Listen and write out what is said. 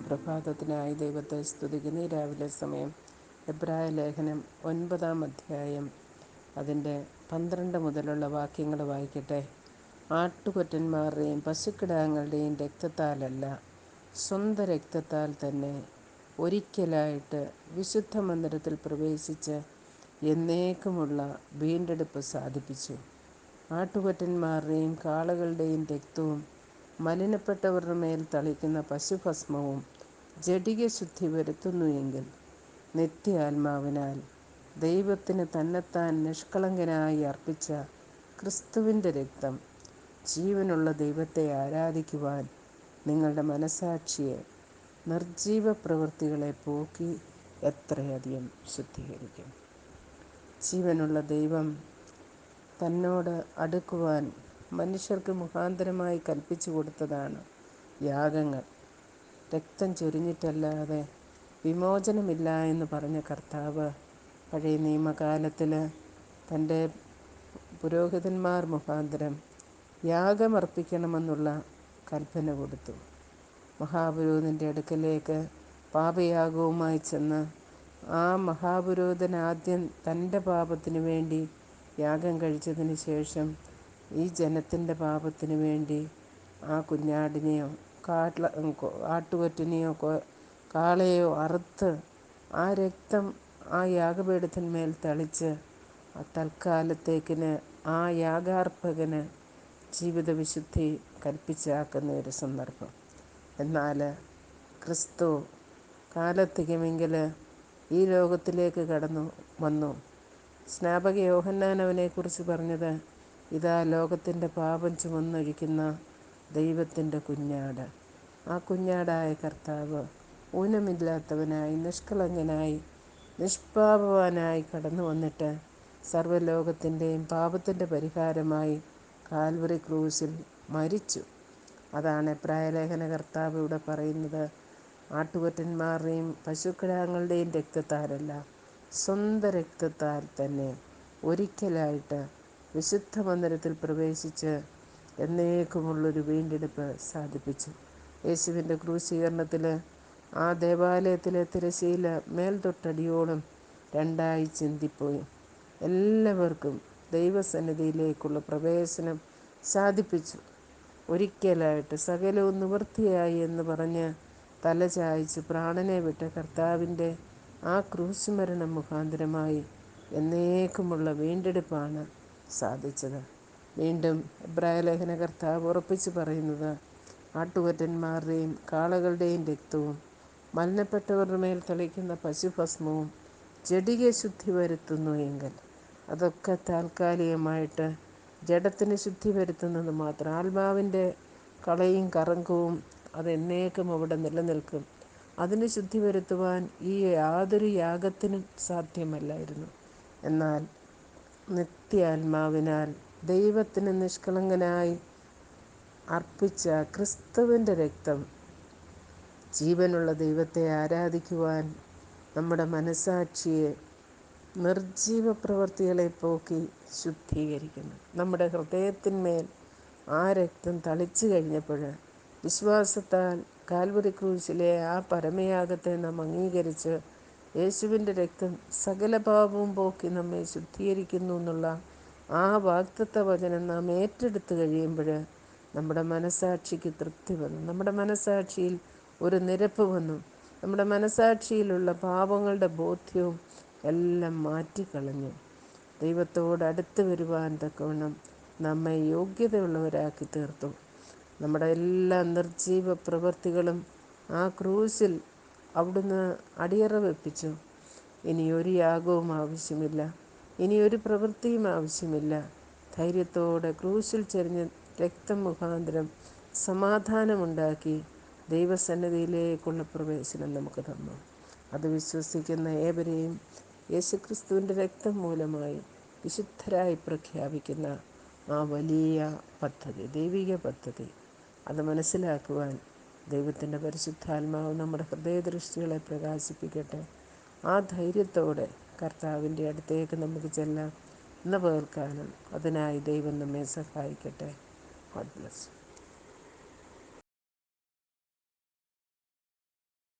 പ്രഭാതത്തിനായി ദൈവത്തെ സ്തുതിക്കുന്നു. ഈ രാവിലെ സമയം എബ്രായ ലേഖനം ഒൻപതാം അധ്യായം. അതിന്റെ പന്ത്രണ്ട് മുതലുള്ള വാക്യങ്ങൾ വായിക്കട്ടെ. ആട്ടുകൊറ്റന്മാരുടെയും പശുക്കിടാങ്ങളുടെയും രക്തത്താലല്ല സ്വന്തം രക്തത്താൽ തന്നെ ഒരിക്കലായിട്ട് വിശുദ്ധ മന്ദിരത്തിൽ പ്രവേശിച്ച് എന്നേക്കുമുള്ള വീണ്ടെടുപ്പ് സാധിപ്പിച്ചു. ആട്ടുകൊറ്റന്മാരുടെയും കാളകളുടെയും രക്തവും മലിനപ്പെട്ടവരുടെ മേൽ തളിക്കുന്ന പശുഭസ്മവും ജഡിക ശുദ്ധി വരുത്തുന്നു വരുത്തുന്നുവെങ്കിൽ നിത്യാത്മാവിനാൽ ദൈവത്തിന് തന്നെത്താൻ നിഷ്കളങ്കനായി അർപ്പിച്ച ക്രിസ്തുവിന്റെ രക്തം ജീവനുള്ള ദൈവത്തെ ആരാധിക്കുവാൻ നിങ്ങളുടെ മനസാക്ഷിയെ നിർജീവ പ്രവൃത്തികളെ പോക്കി എത്രയധികം ശുദ്ധീകരിക്കും. ജീവനുള്ള ദൈവം തന്നോട് അടുക്കുവാൻ മനുഷ്യർക്ക് മുഖാന്തരമായി കൽപ്പിച്ചു കൊടുത്തതാണ് യാഗങ്ങൾ. രക്തം ചൊരിഞ്ഞിട്ടല്ലാതെ വിമോചനമില്ല എന്ന് പറഞ്ഞ കർത്താവ് പഴയ നിയമകാലത്തിൽ തന്റെ പുരോഹിതന്മാർ മുഖാന്തരം യാഗമർപ്പിക്കണമെന്നുള്ള കൽപ്പന കൊടുത്തു. മഹാപുരോഹിതന്റെ അടുക്കലേക്ക് പാപയാഗവുമായി ചെന്ന് ആ മഹാപുരോഹിതൻ ആദ്യം തന്റെ പാപത്തിന് വേണ്ടി യാഗം കഴിച്ചതിന് ശേഷം ഈ ജനത്തിന്റെ പാപത്തിന് വേണ്ടി ആ കുഞ്ഞാടിനെയോ കാട്ല ആട്ടുകൊറ്റനെയോ കാളയോ അറുത്ത് ആ രക്തം ആ യാഗപീഠത്തിന്മേൽ തളിച്ച് തൽക്കാലത്തേക്കിന് ആ യാഗാർപ്പകന് ജീവിതവിശുദ്ധി കൽപ്പിച്ചാക്കുന്ന ഒരു സന്ദർഭം. എന്നാൽ ക്രിസ്തു കാലത്തികമെങ്കിൽ ഈ ലോകത്തിലേക്ക് കടന്നു വന്നു. സ്നാപക യോഹന്നാൻ അവനെക്കുറിച്ച് പറഞ്ഞത് ഇതാ ലോകത്തിന്റെ പാപം ചുമന്നൊഴിക്കുന്ന ദൈവത്തിന്റെ കുഞ്ഞാട്. ആ കുഞ്ഞാടായ കർത്താവ് ഊനമില്ലാത്തവനായി നിഷ്കളങ്കനായി നിഷ്പാപവാനായി കടന്നു വന്നിട്ട് സർവലോകത്തിന്റെയും പാപത്തിന്റെ പരിഹാരമായി കാൽവറി ക്രൂസിൽ മരിച്ചു. അതാണ് പ്രായലേഖന കർത്താവ് ഇവിടെ പറയുന്നത്. ആട്ടുകൊറ്റന്മാരുടെയും പശുക്കിടാങ്ങളുടെയും രക്തത്താലല്ല സ്വന്തം രക്തത്താൽ തന്നെ ഒരിക്കലായിട്ട് വിശുദ്ധ മന്ദിരത്തിൽ പ്രവേശിച്ച് എന്നേക്കുമുള്ളൊരു വീണ്ടെടുപ്പ് സാധിപ്പിച്ചു. യേശുവിന്റെ ക്രൂശീകരണത്തിൽ ആ ദേവാലയത്തിലെ തിരശീല മേൽതൊട്ടടിയോളം രണ്ടായി ചിന്തിപ്പോയി. എല്ലാവർക്കും ദൈവസന്നിധിയിലേക്കുള്ള പ്രവേശനം സാധിപ്പിച്ചു. ഒരിക്കലായിട്ട് സകലവും നിവൃത്തിയായി എന്ന് പറഞ്ഞ് തല ചായ്ച്ച് പ്രാണനെ വിട്ട കർത്താവിന്റെ ആ ക്രൂശുമരണം മുഖാന്തരമായി എന്നേക്കുമുള്ള വീണ്ടെടുപ്പാണ് സാധിച്ചത്. വീണ്ടും എബ്രായ ലേഖന കർത്താവ് ഉറപ്പിച്ചു പറയുന്നത് ആട്ടുകൊറ്റന്മാരുടെയും കാളകളുടെയും രക്തവും മലിനപ്പെട്ടവരുടെ മേൽ തളിക്കുന്ന പശുഭസ്മവും ജഡിക ശുദ്ധി വരുത്തുന്നു എങ്കിൽ അതൊക്കെ താൽക്കാലികമായിട്ട് ജഡത്തിന് ശുദ്ധി വരുത്തുന്നത് മാത്രം. ആത്മാവിന്റെ കളയും കറങ്കവും അതെന്നേക്കും അവിടെ നിലനിൽക്കും. അതിന് ശുദ്ധി വരുത്തുവാൻ ഈ യാതൊരു യാഗത്തിനും സാധ്യമല്ലായിരുന്നു. എന്നാൽ നിത്യാത്മാവിനാൽ ദൈവത്തിന് നിഷ്കളങ്കനായി അർപ്പിച്ച ക്രിസ്തുവിന്റെ രക്തം ജീവനുള്ള ദൈവത്തെ ആരാധിക്കുവാൻ നമ്മുടെ മനസാക്ഷിയെ നിർജീവ പ്രവൃത്തികളെ പോക്കി ശുദ്ധീകരിക്കുന്നു. നമ്മുടെ ഹൃദയത്തിന്മേൽ ആ രക്തം തളിച്ചു കഴിഞ്ഞപ്പോൾ വിശ്വാസത്താൽ കാൽവറി ക്രൂശിലെ ആ പരമയാഗത്തെ നാം അംഗീകരിച്ച് യേശുവിന്റെ രക്തം സകല പാപവും പോക്കി നമ്മെ ശുദ്ധീകരിക്കുന്നു എന്നുള്ള ആ വാക്തത്വ വചനം നാം ഏറ്റെടുത്ത് കഴിയുമ്പോൾ നമ്മുടെ മനസാക്ഷിക്ക് തൃപ്തി വന്നു. നമ്മുടെ മനസാക്ഷിയിൽ ഒരു നിരപ്പ് വന്നു. നമ്മുടെ മനസാക്ഷിയിലുള്ള പാപങ്ങളുടെ ബോധ്യവും എല്ലാം മാറ്റിക്കളഞ്ഞു. ദൈവത്തോട് അടുത്ത് വരുവാൻ തക്കവണ്ണം നമ്മെ യോഗ്യതയുള്ളവരാക്കി തീർത്തു. നമ്മുടെ എല്ലാ നിർജീവ പ്രവൃത്തികളും ആ ക്രൂസിൽ അവിടുന്ന് അടിയറ വെപ്പിച്ചു ഇനി ഒരു യാഗവും ആവശ്യമില്ല. ഇനി ഒരു പ്രവൃത്തിയും ആവശ്യമില്ല. ധൈര്യത്തോടെ ക്രൂശിൽ ചെരിഞ്ഞ് രക്തം മുഖാന്തരം സമാധാനമുണ്ടാക്കി ദൈവസന്നിധിയിലേക്കുള്ള പ്രവേശനം നമുക്ക് തന്നു. അത് വിശ്വസിക്കുന്ന ഏവരെയും യേശുക്രിസ്തുവിന്റെ രക്തം മൂലമായി വിശുദ്ധരായി പ്രഖ്യാപിക്കുന്ന ആ വലിയ പദ്ധതി ദൈവിക പദ്ധതി അത് മനസ്സിലാക്കുവാൻ ദൈവത്തിന്റെ പരിശുദ്ധാത്മാവ് നമ്മുടെ ഹൃദയദൃഷ്ടികളെ പ്രകാശിപ്പിക്കട്ടെ. ആ ധൈര്യത്തോടെ കർത്താവിന്റെ അടുത്തേക്ക് നമുക്ക് ചെല്ലാം എന്ന് പകൽക്കാലം. അതിനായി ദൈവം നമ്മെ സഹായിക്കട്ടെ. God bless